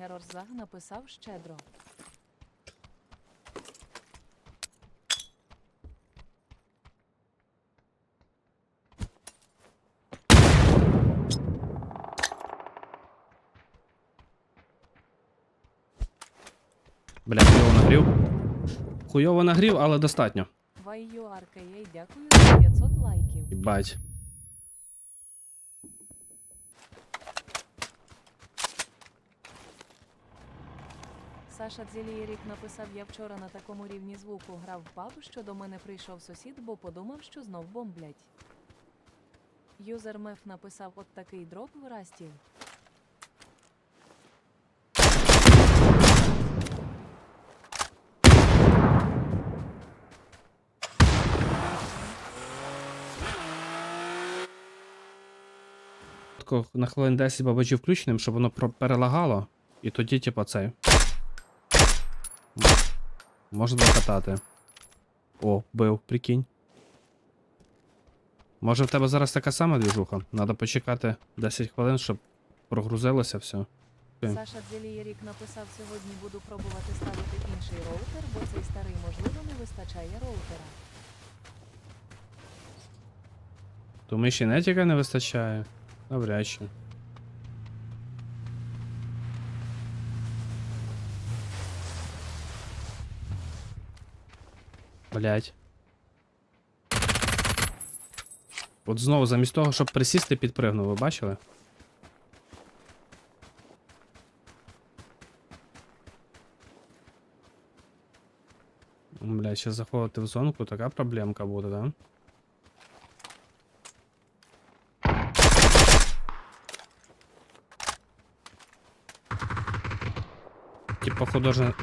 Герорзаг написав щедро. Бля, хуйово нагрів. Хуйово нагрів, але достатньо. Вайю Аркеєй, дякую за 500 лайків. Їбать. Саша Дзілієрік написав, я вчора на такому рівні звуку грав в паб, що до мене прийшов сусід, бо подумав, що знов бомблять. Юзер Меф написав от такий дроп в Растів. На хвилин 10 бабачі включеним, щоб воно перелагало. І тоді, типа, цей. М- Можна докатати. О, бив, прикинь. Може в тебе зараз така сама двіжуха? Надо почекати 10 хвилин, щоб прогрузилося все. Саша Дзілієрік написав, сьогодні буду пробувати ставити інший роутер, бо цей старий можливо не вистачає роутера. То ми ще нетіка не вистачає. Навряд чи. Блять. От знову, замість того, щоб присісти, підпригнув, ви бачили? Блять, ще заходити в зонку, така проблемка буде, да? Тип, походу, даже...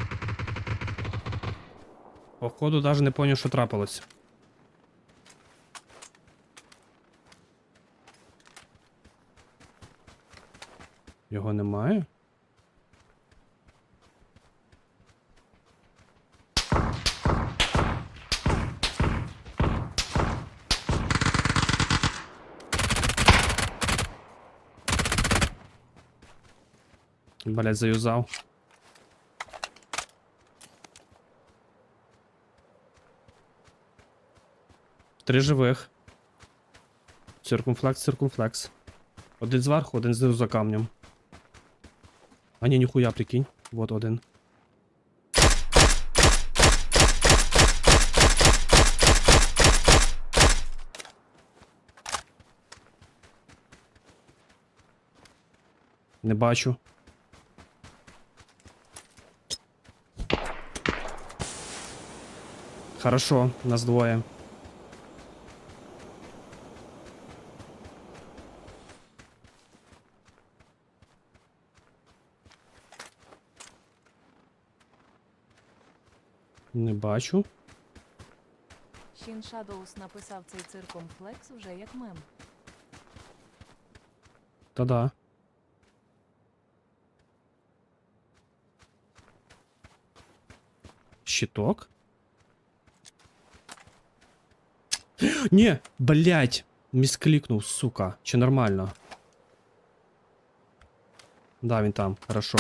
Походу, даже не поняв, що трапилось. Його немає? Блять, заюзав. Три живих. Циркумфлекс, циркумфлекс. Один зверху, один знизу за камнем. А ні, ніхуя, прикинь. Вот один. Не бачу. Хорошо, нас двоє. Не бачу. Шін Шадоус написав цей циркомфлекс вже як мем. Та-да. Щиток? Ні, блять, місклікнув, сука. Чи нормально? Да, він там, хорошо.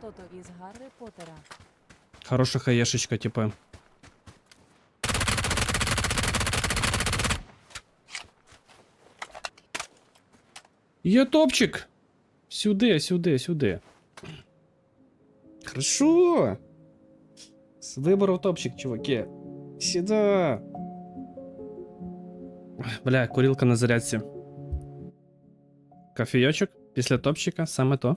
Що-то із Гаррі Поттера. Хороша хаєшечка, типу. Є топчик! Сюди, сюди, сюди. Хорошо. Виборов топчик, чуваки. Сюда. Бля, курілка на зарядці. Кофійочок після топчика, саме то.